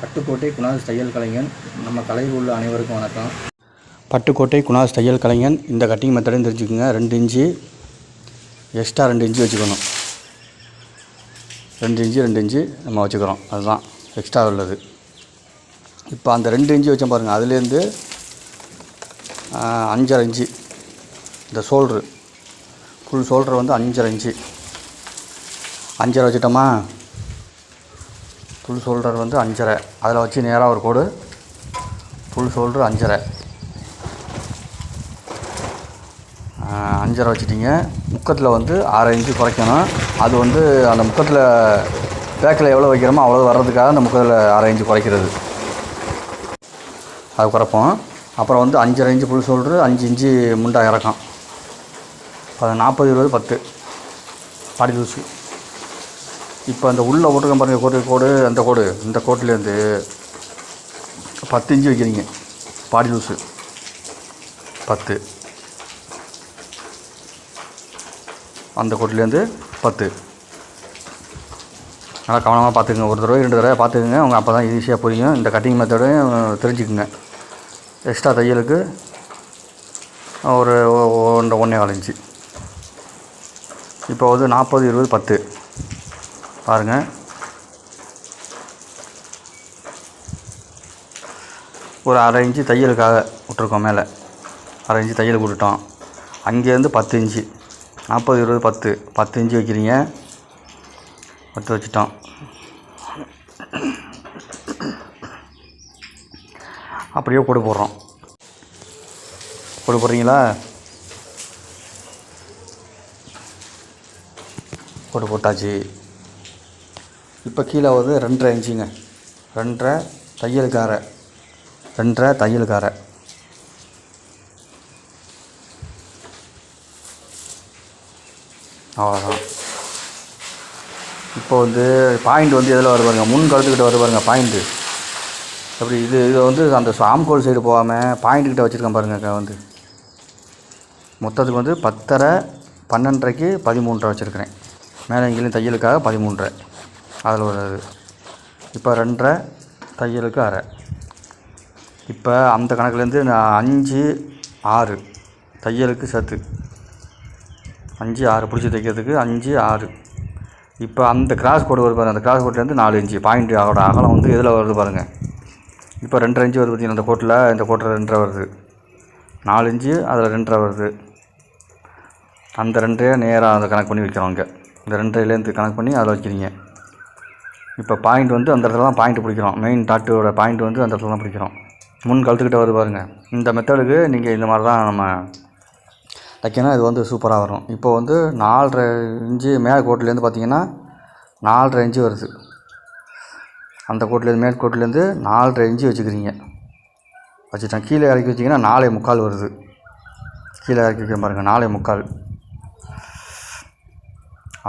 பட்டுக்கோட்டை குணாஸ் தையல் கலைஞன். நம்ம கலையில் உள்ள அனைவருக்கும் வணக்கம். பட்டுக்கோட்டை குணாஸ் தையல் கலைஞன். இந்த கட்டிங் மெத்தடையும் தெரிஞ்சுக்கோங்க. ரெண்டு இன்ச்சு எக்ஸ்ட்ரா ரெண்டு இன்ச்சு வச்சுக்கணும். ரெண்டு இன்ச்சு ரெண்டு இன்ச்சு நம்ம வச்சுக்கிறோம். அதுதான் எக்ஸ்ட்ரா உள்ளது. இப்போ அந்த ரெண்டு இன்ச்சு வச்சோம் பாருங்கள் அதுலேருந்து அஞ்சரை இன்ச்சு. இந்த சோல்ட்ரு. ஃபுல் சோல்ட்ரு வந்து அஞ்சரை இன்ச்சு. அஞ்சரை வச்சுட்டோமா? ஃபுல் ஷோல்டர் வந்து அஞ்சரை. அதில் வச்சு நேராக ஒரு கோடு. ஃபுல் ஷோல்டர் அஞ்சரை. அஞ்சரை வச்சுட்டிங்க. முக்கத்தில் வந்து ஆறு இன்ச்சு குறைக்கணும். அது வந்து அந்த முக்கத்தில் பேக்கில் எவ்வளோ வைக்கிறோமோ அவ்வளோ வர்றதுக்காக அந்த முக்கத்தில் ஆறு இன்ச்சு குறைக்கிறது. அது குறைப்போம். அப்புறம் வந்து அஞ்சரை இன்ச்சு ஃபுல் ஷோல்டரு அஞ்சு இன்ச்சு முண்டா இறக்கம். அது நாற்பது இருபது பத்து. பாடி லூஸு இப்போ அந்த உள்ளே போட்டிருக்கேன் பாருங்கள் கோடு கோடு அந்த கோடு இந்த கோட்டிலேருந்து பத்து இஞ்சி வைக்கிறீங்க பாடி லூஸு. பத்து. அந்த கோட்டிலேருந்து பத்து. நல்லா கவனமாக பார்த்துக்குங்க. ஒரு தடவை ரெண்டு தடவை பார்த்துக்குங்க. அவங்க அப்போ தான் ஈஸியாக புரியும். இந்த கட்டிங் மெத்தடையும் தெரிஞ்சுக்குங்க. எக்ஸ்ட்ரா தையலுக்கு ஒரு ஒன்றரை ஒன்றே கால் இன்ச்சு. இப்போ வந்து நாற்பது இருபது பத்து. பாருங்கள் ஒரு அரை இன்ச்சு தையலுக்காக விட்ருக்கோம் மேலே. அரை இன்ச்சு தையல் விட்டுட்டோம் அங்கேருந்து பத்து இன்ச்சு. நாற்பது இருபது பத்து. பத்து இன்ச்சு வைக்கிறீங்க. பத்து வச்சுட்டோம். அப்படியே கொடு போடுறோம். கொடு போடுறீங்களா? கொடு போட்டாச்சு. இப்போ கீழே வந்து ரெண்டரை இன்ச்சுங்க. ரெண்டரை தையலுக்கார ரெண்டரை தையலுக்கார அவ்வளோதான் இப்போ வந்து பாயிண்ட் வந்து எதில் வருவாருங்க முன் கழுத்துக்கிட்ட வருது பாருங்கள் பாயிண்ட்டு அப்படி இது இதை வந்து அந்த ஆம்கோல் சைடு போகாமல் பாயிண்ட்டுக்கிட்ட வச்சுருக்கேன் பாருங்க வந்து. மொத்தத்துக்கு வந்து பத்தரை பன்னெண்டரைக்கு பதிமூன்றரை வச்சுருக்கிறேன். மேலே இங்கேயும் தையலுக்காக பதிமூன்றரை. அதில் ஒரு இது இப்போ ரெண்டரை தையலுக்கு அரை. இப்போ அந்த கணக்குலேருந்து நான் அஞ்சு ஆறு தையலுக்கு சேர்த்து. அஞ்சு ஆறு பிடிச்சி தைக்கிறதுக்கு அஞ்சு ஆறு. இப்போ அந்த கிராஸ் கோடு வருது பாருங்கள் அந்த கிராஸ் கோட்லேருந்து நாலு இன்ச்சு. பாயிண்ட் அதோட அகலம் வந்து எதில் வருது பாருங்கள் இப்போ ரெண்டரை இன்ச்சு வருது பார்த்தீங்கன்னா அந்த கோட்டில் இந்த கோட்டில் ரெண்டரை வருது. நாலு இன்ச்சு அதில் ரெண்டரை வருது. அந்த ரெண்டையே நேராக அதை கணக்கு பண்ணி வைக்கிறோம் இங்கே இந்த ரெண்டரைலேருந்து கணக்கு பண்ணி அதில் வைக்கிறீங்க. இப்போ பாயிண்ட் வந்து அந்த இடத்துல தான் பாயிண்ட் பிடிக்கிறோம். மெயின் டாட்டோட பாயிண்ட் வந்து அந்த இடத்துல தான் பிடிக்கிறோம். முன் கழுத்துக்கிட்ட வருது பாருங்கள் இந்த மெத்தடுக்கு நீங்கள் இந்த மாதிரி தான் நம்ம தைக்கணும். இது வந்து சூப்பராக வரும். இப்போ வந்து நாலரை இன்ச்சு மேல் கோட்லேருந்து பார்த்தீங்கன்னா நாலரை இன்ச்சு வருது. அந்த கோட்லேருந்து மேல் கோட்லேருந்து நாலரை இன்ச்சு வச்சுக்கிறீங்க. வச்சுட்டேன் கீழே இறக்கி வச்சிங்கன்னா நாலே முக்கால் வருது. கீழே இறக்கி வைக்க பாருங்கள் நாலே முக்கால்.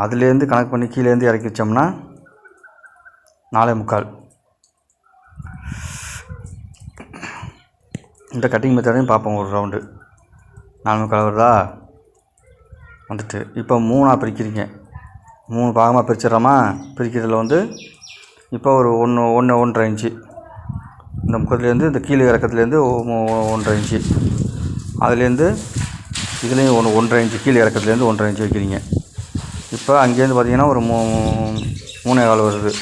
அதுலேருந்து கணக்கு பண்ணி கீழேருந்து இறக்கி வச்சோம்னா நாலே முக்கால். இந்த கட்டிங் மெத்தடையும் பார்ப்போம் ஒரு ரவுண்டு நாலு முக்கால் வருதா? வந்துட்டு. இப்போ மூணாக பிரிக்கிறீங்க. மூணு பாகமாக பிரிச்சிடுறோமா பிரிக்கிறதுல வந்து இப்போ ஒரு ஒன்று ஒன்று ஒன்றரை இன்ச்சு இந்த முக்கத்துலேருந்து இந்த கீழே இறக்கத்துலேருந்து ஒன்றரை இன்ச்சு அதுலேருந்து இதுலேயும் ஒன்று ஒன்றரை இன்ச்சு கீழே இறக்கத்துலேருந்து ஒன்றரை இன்ச்சு வைக்கிறீங்க. இப்போ அங்கேருந்து பார்த்தீங்கன்னா ஒரு மூ மூணே கால் வருது.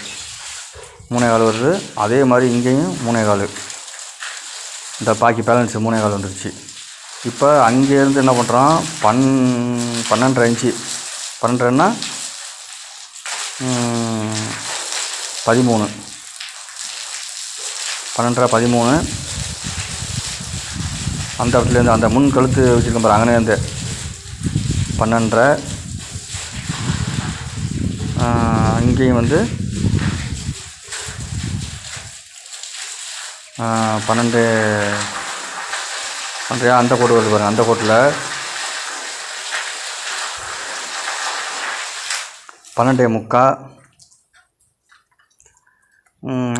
மூணே கால் வருது. அதே மாதிரி இங்கேயும் மூணே கால். இந்த பாக்கி பேலன்ஸ் மூணே கால் வந்துருச்சு. இப்போ அங்கேருந்து என்ன பண்ணுறோம் பன் பன்னெண்டரை இன்ச்சு பன்னெண்டரைன்னா பதிமூணு. பன்னெண்டரை பதிமூணு. அந்த இடத்துலேருந்து அந்த முன் கழுத்து வச்சுருக்கேன் பாரு அங்கேருந்து பன்னெண்டரை. இங்கேயும் வந்து பன்னெண்டு பன்னெண்டு அந்த கோடு வருது பாருங்க அந்த கோட்டில். பன்னெண்டே முக்கா.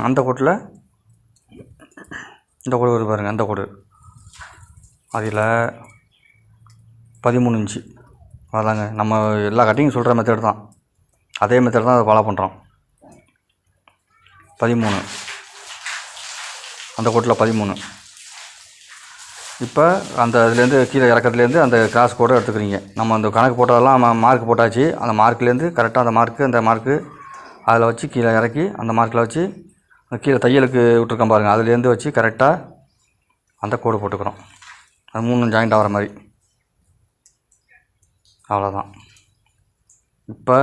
அந்த கோட்டில். இந்த கோடு வருது பாருங்க அந்த கோடு. அதில் பதிமூணு இன்ச்சு. அதாங்க நம்ம எல்லா கட்டிங்கும் சொல்கிற மெத்தட் தான். அதே மெத்தட் தான் அதை ஃபாலோ பண்ணுறோம். பதிமூணு. அந்த கோட்டில் பதிமூணு. இப்போ அந்த இதுலேருந்து கீழே இறக்கத்துலேருந்து அந்த கிராஸ் கோடை எடுத்துக்கிறீங்க. நம்ம அந்த கணக்கு போட்டதெல்லாம் மார்க் போட்டாச்சு. அந்த மார்க்லேருந்து கரெக்டாக அந்த மார்க்கு அந்த மார்க்கு அதில் வச்சு கீழே இறக்கி அந்த மார்க்கில் வச்சு அந்த கீழே தையலுக்கு விட்டுருக்கோம் பாருங்கள் அதுலேருந்து வச்சு கரெக்டாக அந்த கோடு போட்டுக்கிறோம். அது மூணு ஜாயிண்ட் ஆகிற மாதிரி. அவ்வளோதான் இப்போ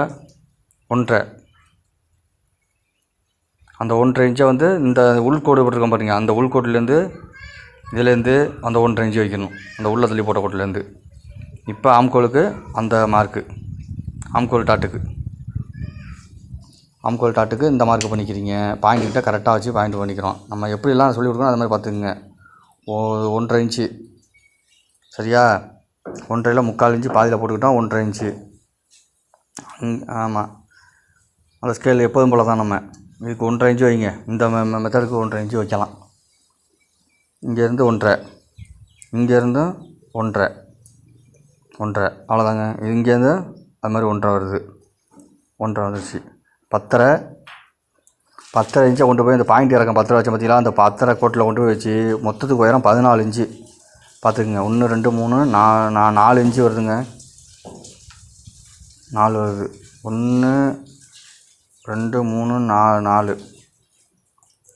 ஒன்றரை. அந்த ஒன்றரை இன்ச்சை வந்து இந்த உள்கோடு போட்டிருக்கோம் பாருங்கள் அந்த உள்கோட்டிலேருந்து இதுலேருந்து அந்த ஒன்றரை இன்ச்சு வைக்கணும். அந்த உள்ள தள்ளி போட்ட கோட்டிலேருந்து. இப்போ ஆம்கோலுக்கு அந்த மார்க்கு. ஆம்கோல் டாட்டுக்கு. ஆம்கோல் டாட்டுக்கு இந்த மார்க்கு பண்ணிக்கிறீங்க. பாயிண்ட் கிட்ட கரெக்டாக வச்சு பாயிண்ட் பண்ணிக்கிறோம். நம்ம எப்படிலாம் சொல்லி கொடுக்கணும் அது மாதிரி பார்த்துக்குங்க. ஓ ஒன்றரை இன்ச்சு. சரியா? ஒன்றரையில் முக்கால் இன்ச்சு பாதியில் போட்டுக்கிட்டோம் ஒன்றரை இன்ச்சு. ஆமாம் அந்த ஸ்கேல் எப்போதும் போல் தான் நம்ம. இதுக்கு ஒன்றரை இன்ச்சு வைங்க. இந்த மெ மெத்தடுக்கு ஒன்றரை இன்ச்சு வைக்கலாம். இங்கேருந்து ஒன்றரை. இங்கேருந்து ஒன்றரை. ஒன்றரை. அவ்வளோதாங்க இங்கேருந்து அது மாதிரி ஒன்றரை வருது. ஒன்றரை வந்துருச்சு. பத்தரை. பத்தரை இன்ச்சை கொண்டு போய் இந்த பாயிண்ட் இறக்கம் பத்தரை வச்சு பார்த்தீங்களா? அந்த பத்தரை கோட்டில் கொண்டு போய் வச்சு மொத்தத்துக்கு உயரம் பதினாலு இன்ச்சு பார்த்துக்குங்க. ஒன்று ரெண்டு மூணு நா நான் நாலு இன்ச்சு வருதுங்க. நாலு வருது. ஒன்று ரெண்டு மூணு நா நாலு.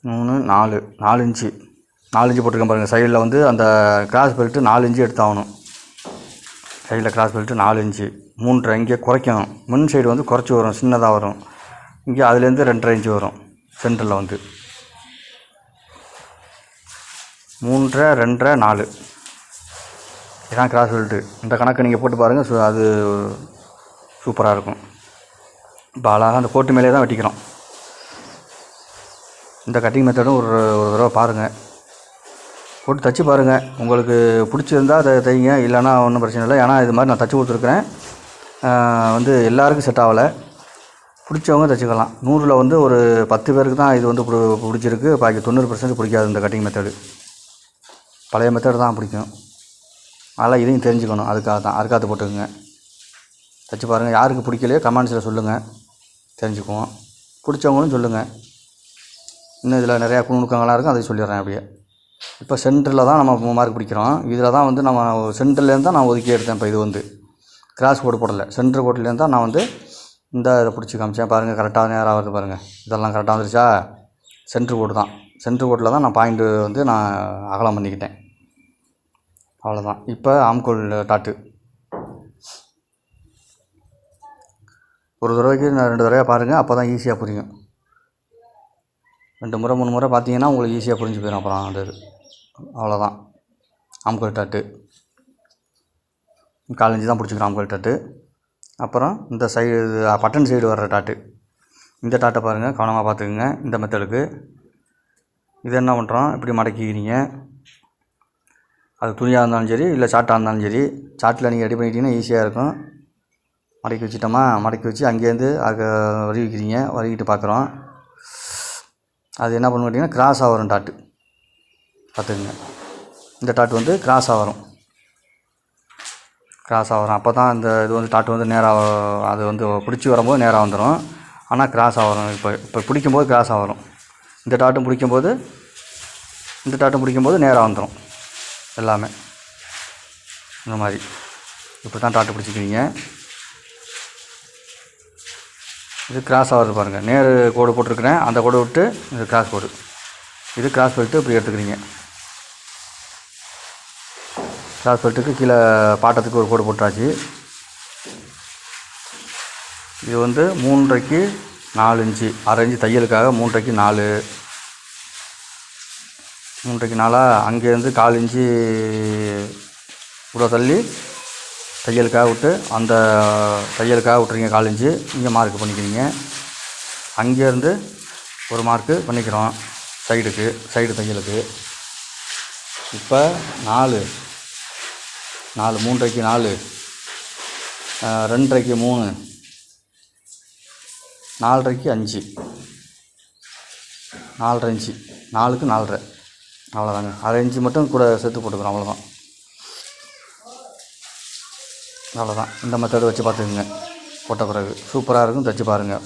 மூணு நாலு. நாலு இன்ச்சு. நாலு இன்ச்சு போட்டிருக்கேன் பாருங்கள் சைடில் வந்து அந்த கிராஸ் பெல்ட்டு நாலு இன்ச்சு எடுத்தாகணும். சைடில் கிராஸ் பெல்ட்டு நாலு இன்ச்சு. மூன்றரை இங்கே குறைக்கணும். முன் சைடு வந்து குறைச்சி வரும். சின்னதாக வரும். இங்கே அதுலேருந்து ரெண்டரை இன்ச்சு வரும். சென்டரில் வந்து. மூன்றரை ரெண்டரை நாலு. இதான் கிராஸ் பெல்ட்டு இந்த கணக்கு நீங்கள் போட்டு பாருங்கள் அது சூப்பராக இருக்கும். இப்போ அழகாக அந்த கோட்டு மேலே தான் வெட்டிக்கிறோம். இந்த கட்டிங் மெத்தடும் ஒரு ஒரு தடவை பாருங்கள் போட்டு தச்சு பாருங்கள் உங்களுக்கு பிடிச்சிருந்தா அதை தைங்க இல்லைன்னா ஒன்றும் பிரச்சனை இல்லை. ஏன்னா இது மாதிரி நான் தச்சு கொடுத்துருக்குறேன். வந்து எல்லாருக்கும் செட் ஆகலை. பிடிச்சவங்க தச்சுக்கலாம். நூறில் வந்து ஒரு பத்து பேருக்கு தான் இது வந்து பிடிச்சிருக்கு. பாக்கி தொண்ணூறு பர்சன்ட் பிடிக்காது இந்த கட்டிங் மெத்தடு பழைய மெத்தடு தான் பிடிக்கும். அதெல்லாம் இதையும் தெரிஞ்சுக்கணும். அதுக்காக தான் அதுக்காக போட்டுக்கோங்க. தச்சு பாருங்கள் யாருக்கு பிடிக்கலையோ கமெண்ட்ஸில் சொல்லுங்கள் தெரிஞ்சுக்குவோம். பிடிச்சவங்களும் சொல்லுங்கள் இன்னும் இதில் நிறையா குணுக்கங்களாக இருக்கும் அதை சொல்லிடுறேன் அப்படியே. இப்போ சென்டரில் தான் நம்ம மார்க் பிடிக்கிறோம். இதில் தான் வந்து நம்ம சென்டர்லேருந்து தான் நான் ஒதுக்கி எடுத்தேன். இப்போ இது வந்து கிராஸ் கோடு போடலை. சென்டர் கோட்லேருந்து தான் நான் வந்து இந்த இதை பிடிச்சி காமிச்சேன். பாருங்கள் கரெக்டாக நேராக வருது பாருங்கள் இதெல்லாம் கரெக்டாக வந்துருச்சா? சென்ட்ரு கோடு தான். சென்ட்ரு கோட்டில் தான் நான் பாயிண்ட்டு வந்து நான் அகலம் பண்ணிக்கிட்டேன். அவ்வளோதான் இப்போ ஆம்கோல் டாட்டு ஒரு தடவைக்கு நான் ரெண்டு தடவை பாருங்கள் அப்போ தான் ஈஸியாக புரியும். ரெண்டு முறை மூணு முறை பார்த்தீங்கன்னா உங்களுக்கு ஈஸியாக புரிஞ்சு போயிடும் அப்புறம் அந்த இது அவ்வளோதான் ஆம்கோல் டாட்டு. காலஞ்சி தான் பிடிச்சிக்கிறோம் ஆம்கோல் டாட்டு. அப்புறம் இந்த சைடு பட்டன் சைடு வர்ற டாட்டு. இந்த டாட்டை பாருங்கள் கவனமாக பார்த்துக்குங்க இந்த மெத்தடுக்கு இது என்ன பண்ணுறோம் இப்படி மடக்கிக்கிறீங்க. அது துணியாக இருந்தாலும் சரி இல்லை சாட்டாக இருந்தாலும் சரி சாட்டில் நீங்கள் ரெடி பண்ணிட்டீங்கன்னா ஈஸியாக இருக்கும். மடக்கி வச்சுட்டோமா? மடக்கி வச்சு அங்கேருந்து அதை வருவிக்கிறீங்க. வருவிக்கிட்டு பார்க்குறோம். அது என்ன பண்ண கேட்டிங்கன்னா கிராஸாக வரும் டாட்டு பார்த்துக்குங்க. இந்த டாட்டு வந்து கிராஸாக வரும். கிராஸாக வரும். அப்போ தான் இந்த இது வந்து டாட்டு வந்து நேராக அது வந்து பிடிச்சி வரும்போது நேராக வந்துடும். ஆனால் கிராஸாக வரும். இப்போ இப்போ பிடிக்கும்போது கிராஸாக வரும். இந்த டாட்டும் பிடிக்கும்போது இந்த டாட்டும் பிடிக்கும்போது நேராக வந்துடும். எல்லாமே. இந்த மாதிரி. இப்படி தான் டாட்டு பிடிச்சிக்கிறீங்க. இது கிராஸ் ஆகிறது பாருங்கள் நேர் கோடு போட்டிருக்கிறேன். அந்த கோடு விட்டு இது கிராஸ் கோடு இது கிராஸ் பெல்ட்டு இப்படி எடுத்துக்கிறீங்க. கிராஸ் பெல்ட்டுக்கு கீழே பாட்டத்துக்கு ஒரு கோடு போட்டாச்சு. இது வந்து மூன்றைக்கு நாலு இன்ச்சு. அரை இன்ச்சு தையலுக்காக மூன்றைக்கு நாலு. மூன்றைக்கு நாலாக அங்கேருந்து கால் இன்ச்சு கூட தள்ளி தையலுக்காக விட்டு அந்த தையலுக்காக விட்றீங்க கால் இன்ச்சு இங்கே மார்க் பண்ணிக்கிறீங்க. அங்கேருந்து ஒரு மார்க்கு பண்ணிக்கிறோம் சைடுக்கு சைடு தையலுக்கு. இப்போ நாலு நாலு மூன்றரைக்கு நாலு ரெண்டரைக்கு மூணு நாலரைக்கு அஞ்சு. நாலரை இன்ச்சு நாலுக்கு நாலரை. அவ்வளோதாங்க அரை இன்ச்சு மட்டும் கூட சேர்த்து போட்டுக்கிறோம் அவ்வளோதான் அவ்வளோதான் இந்த மெத்தடு வச்சு பார்த்துக்குங்க. போட்ட பிறகு. சூப்பராக இருக்கும். தைச்சி பாருங்கள்